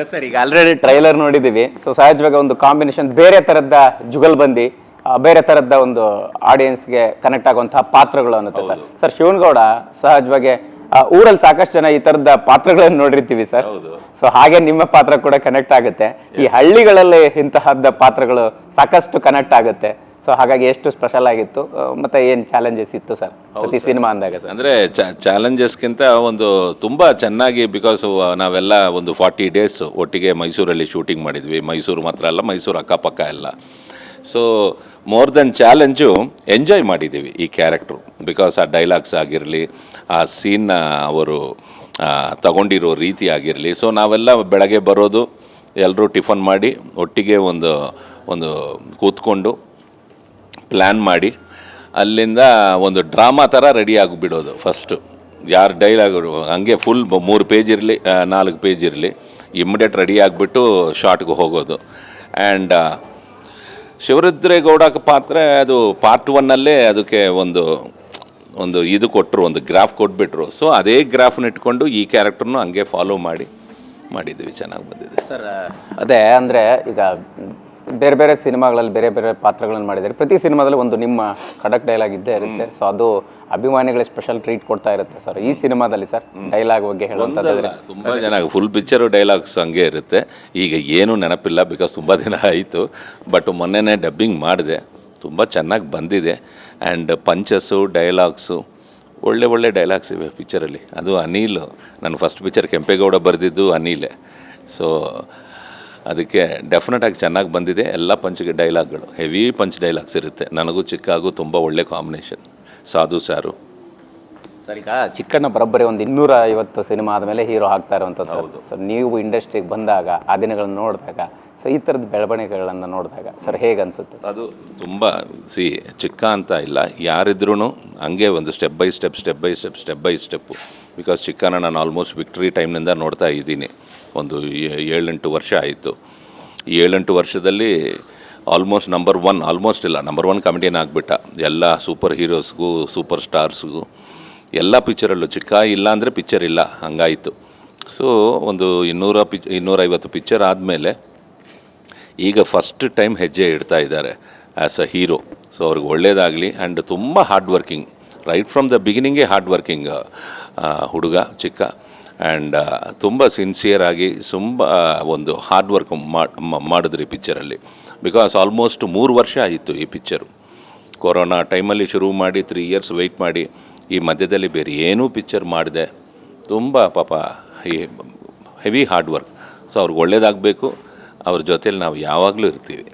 S sir ಈಗ already trailer ನೋಡಿದ್ದೀವಿ. So ಸಹಜವಾಗಿ ಒಂದು ಕಾಂಬಿನೇಷನ್ ಬೇರೆ ಥರದ ಜುಗಲ್ ಬಂದಿ ಬೇರೆ ತರದ ಒಂದು ಆಡಿಯನ್ಸ್ಗೆ ಕನೆಕ್ಟ್ ಆಗುವಂತಹ ಪಾತ್ರಗಳು ಅನ್ನುತ್ತೆ ಸರ್ ಸರ್ ಶಿವನ್ಗೌಡ ಸಹಜವಾಗಿ ಆ, ಊರಲ್ಲಿ ಸಾಕಷ್ಟು ಜನ ಈ ತರದ ಪಾತ್ರಗಳನ್ನು ನೋಡಿರ್ತೀವಿ ಸರ್ ಸೊ ಹಾಗೆ ನಿಮ್ಮ ಪಾತ್ರ ಕೂಡ ಕನೆಕ್ಟ್ ಆಗುತ್ತೆ. ಈ ಹಳ್ಳಿಗಳಲ್ಲಿ ಇಂತಹದ್ದ ಪಾತ್ರಗಳು ಸಾಕಷ್ಟು ಕನೆಕ್ಟ್ ಆಗುತ್ತೆ. ಸೊ ಹಾಗಾಗಿ ಎಷ್ಟು ಸ್ಪೆಷಲ್ ಆಗಿತ್ತು? ಮತ್ತೆ ಏನ್ ಚಾಲೆಂಜಸ್ ಇತ್ತು ಸರ್ ಪ್ರತಿ ಸಿನಿಮಾ ಅಂದಾಗ ಸರ್ ಅಂದರೆ ಚಾಲೆಂಜಸ್ಗಿಂತ ಒಂದು ತುಂಬ ಚೆನ್ನಾಗಿ ಬಿಕಾಸ್ ನಾವೆಲ್ಲ ಒಂದು ಫಾರ್ಟಿ ಡೇಸ್ ಒಟ್ಟಿಗೆ ಮೈಸೂರಲ್ಲಿ ಶೂಟಿಂಗ್ ಮಾಡಿದ್ವಿ. ಮೈಸೂರು ಮಾತ್ರ ಅಲ್ಲ ಮೈಸೂರು ಅಕ್ಕಪಕ್ಕ ಎಲ್ಲ. So more then challenge enjoy ಮಾಡಿದ್ದೀವಿ ಈ ಕ್ಯಾರೆಕ್ಟ್ರು ಬಿಕಾಸ್ ಆ ಡೈಲಾಗ್ಸ್ ಆಗಿರಲಿ ಆ ಸೀನ್ನ ಅವರು ತಗೊಂಡಿರೋ ರೀತಿ ಆಗಿರಲಿ. ಸೊ ನಾವೆಲ್ಲ ಬೆಳಗ್ಗೆ ಬರೋದು ಎಲ್ಲರೂ ಟಿಫನ್ ಮಾಡಿ ಒಟ್ಟಿಗೆ ಒಂದು ಒಂದು ಕೂತ್ಕೊಂಡು ಪ್ಲ್ಯಾನ್ ಮಾಡಿ, ಅಲ್ಲಿಂದ ಒಂದು ಡ್ರಾಮಾ ಥರ ರೆಡಿ ಆಗಿಬಿಡೋದು ಫಸ್ಟು ಯಾರು ಡೈಲಾಗ್ ಹಂಗೆ ಫುಲ್ ಮೂರು ಪೇಜ್ ಇರಲಿ ನಾಲ್ಕು ಪೇಜ್ ಇರಲಿ ಇಮ್ಮಿಡಿಯೇಟ್ ರೆಡಿ ಆಗಿಬಿಟ್ಟು ಶಾರ್ಟ್ಗೆ ಹೋಗೋದು. ಆ್ಯಂಡ್ ಶಿವರುದ್ರೇಗೌಡ ಪಾತ್ರ ಅದು ಪಾರ್ಟ್ ಒನ್ನಲ್ಲೇ ಅದಕ್ಕೆ ಒಂದು ಒಂದು ಇದು ಕೊಟ್ಟರು ಒಂದು ಗ್ರಾಫ್ ಕೊಟ್ಬಿಟ್ರು. ಸೊ ಅದೇ ಗ್ರಾಫ್ನ ಇಟ್ಕೊಂಡು ಈ ಕ್ಯಾರೆಕ್ಟರ್ನು ಹಂಗೆ ಫಾಲೋ ಮಾಡಿ, ಮಾಡಿದ್ವಿ, ಚೆನ್ನಾಗಿ ಬಂದಿದೆ. ಸರ್, ಅದೇ ಅಂದರೆ ಈಗ ಬೇರೆ ಬೇರೆ ಸಿನಿಮಾಗಳಲ್ಲಿ ಬೇರೆ ಬೇರೆ ಪಾತ್ರಗಳನ್ನು ಮಾಡಿದ್ದಾರೆ. ಪ್ರತಿ ಸಿನಿಮಾದಲ್ಲಿ ಒಂದು ನಿಮ್ಮ ಖಡಕ್ ಡೈಲಾಗ್ ಇದ್ದೇ ಇರುತ್ತೆ. ಸೊ ಅದು ಅಭಿಮಾನಿಗಳಿಗೆ ಸ್ಪೆಷಲ್ ಟ್ರೀಟ್ ಕೊಡ್ತಾ ಇರುತ್ತೆ ಸರ್ ಈ ಸಿನಿಮಾದಲ್ಲಿ ಸರ್ ಡೈಲಾಗ್ ಬಗ್ಗೆ ಹೇಳುವಂಥದ್ದು ತುಂಬ ಜನ ಫುಲ್ ಪಿಕ್ಚರು ಡೈಲಾಗ್ಸ್ ಹಂಗೆ ಇರುತ್ತೆ. ಈಗ ಏನೂ ನೆನಪಿಲ್ಲ ಬಿಕಾಸ್ ತುಂಬ ದಿನ ಆಯಿತು. ಬಟ್ ಮೊನ್ನೆನೇ ಡಬ್ಬಿಂಗ್ ಮಾಡಿದೆ. ತುಂಬ ಚೆನ್ನಾಗಿ ಬಂದಿದೆ. ಆ್ಯಂಡ್ ಪಂಚಸ್ಸು ಡೈಲಾಗ್ಸು ಒಳ್ಳೆ ಒಳ್ಳೆ ಡೈಲಾಗ್ಸ್ ಇವೆ ಪಿಕ್ಚರಲ್ಲಿ ಅದು ಅನಿಲ್ ನನ್ನ ಫಸ್ಟ್ ಪಿಕ್ಚರ್ ಕೆಂಪೇಗೌಡ ಬರೆದಿದ್ದು ಅನಿಲೇ. ಸೊ ಅದಕ್ಕೆ ಡೆಫಿನೆಟಾಗಿ ಚೆನ್ನಾಗಿ ಬಂದಿದೆ. ಎಲ್ಲ ಪಂಚ್ಗೆ ಡೈಲಾಗ್ಗಳು ಹೆವಿ ಪಂಚ್ ಡೈಲಾಗ್ಸ್ ಇರುತ್ತೆ. ನನಗೂ ಚಿಕ್ಕಾಗೂ ತುಂಬ ಒಳ್ಳೆ ಕಾಂಬಿನೇಷನ್ ಸಾಧು ಸಾರು. ಸರಿ ಈಗ ಚಿಕ್ಕಣ್ಣ ಬರೋಬ್ಬರಿ ಒಂದು ಇನ್ನೂರ ಐವತ್ತು ಸಿನಿಮಾ ಆದಮೇಲೆ ಹೀರೋ ಆಗ್ತಾ ಇರುವಂಥದ್ದು ಸರ್. ನೀವು ಇಂಡಸ್ಟ್ರಿಗೆ ಬಂದಾಗ ಆ ದಿನಗಳನ್ನು ನೋಡಿದಾಗ ಸೊ ಈ ಥರದ ಬೆಳವಣಿಗೆಗಳನ್ನು ನೋಡಿದಾಗ ಸರ್ ಹೇಗೆ ಅನಿಸುತ್ತೆ ಅದು ತುಂಬ ಸಿ ಚಿಕ್ಕ ಅಂತ ಇಲ್ಲ. ಯಾರಿದ್ರೂ ಹಂಗೆ ಒಂದು step by step step by step step by step because ಚಿಕ್ಕನ ನಾನು ಆಲ್ಮೋಸ್ಟ್ ವಿಕ್ಟ್ರಿ ಟೈಮ್ನಿಂದ ನೋಡ್ತಾ ಇದ್ದೀನಿ. ಒಂದು ಏಳೆಂಟು ವರ್ಷ ಆಯಿತು. ಏಳೆಂಟು ವರ್ಷದಲ್ಲಿ ಆಲ್ಮೋಸ್ಟ್ ನಂಬರ್ ಒನ್ ಆಲ್ಮೋಸ್ಟ್ ಇಲ್ಲ ನಂಬರ್ ಒನ್ ಕಾಮಿಡಿಯನ್ ಆಗಿಬಿಟ್ಟ. ಎಲ್ಲ ಸೂಪರ್ ಹೀರೋಸ್ಗೂ ಸೂಪರ್ ಸ್ಟಾರ್ಸ್ಗೂ ಎಲ್ಲ ಪಿಕ್ಚರಲ್ಲೂ ಚಿಕ್ಕ ಇಲ್ಲ ಅಂದರೆ ಪಿಕ್ಚರ್ ಇಲ್ಲ, ಹಂಗಾಯಿತು. ಸೊ ಒಂದು ಇನ್ನೂರ ಪಿಚ್ ಇನ್ನೂರೈವತ್ತು ಪಿಕ್ಚರ್ ಆದಮೇಲೆ ಈಗ ಫಸ್ಟ್ ಟೈಮ್ ಹೆಜ್ಜೆ ಇಡ್ತಾ ಇದ್ದಾರೆ ಆ್ಯಸ್ ಅ ಹೀರೋ ಸೊ ಅವ್ರಿಗೆ ಒಳ್ಳೇದಾಗಲಿ ಆ್ಯಂಡ್ ತುಂಬ hard working right from the ಬಿಗಿನಿಂಗೇ hard working ಹುಡುಗ, ಚಿಕ್ಕ. ಆ್ಯಂಡ್ ತುಂಬ ಸಿನ್ಸಿಯರ್ ಆಗಿ ತುಂಬ ಒಂದು ಹಾರ್ಡ್ ವರ್ಕ್ ಮಾಡಿದ್ರಿ ಪಿಕ್ಚರಲ್ಲಿ ಬಿಕಾಸ್ ಆಲ್ಮೋಸ್ಟ್ ಮೂರು ವರ್ಷ ಆಯಿತು ಈ ಪಿಕ್ಚರು ಕೊರೋನಾ ಟೈಮಲ್ಲಿ ಶುರು ಮಾಡಿ ತ್ರೀ ಇಯರ್ಸ್ ವೆಯ್ಟ್ ಮಾಡಿ, ಈ ಮಧ್ಯದಲ್ಲಿ ಬೇರೆ ಏನೂ ಪಿಕ್ಚರ್ ಮಾಡಿದೆ. ತುಂಬ ಪಾಪ, ಈ ಹೆವಿ ಹಾರ್ಡ್ ವರ್ಕ್ ಸೊ ಅವ್ರಿಗೆ ಒಳ್ಳೇದಾಗಬೇಕು. ಅವ್ರ ಜೊತೇಲಿ ನಾವು ಯಾವಾಗಲೂ ಇರ್ತೀವಿ.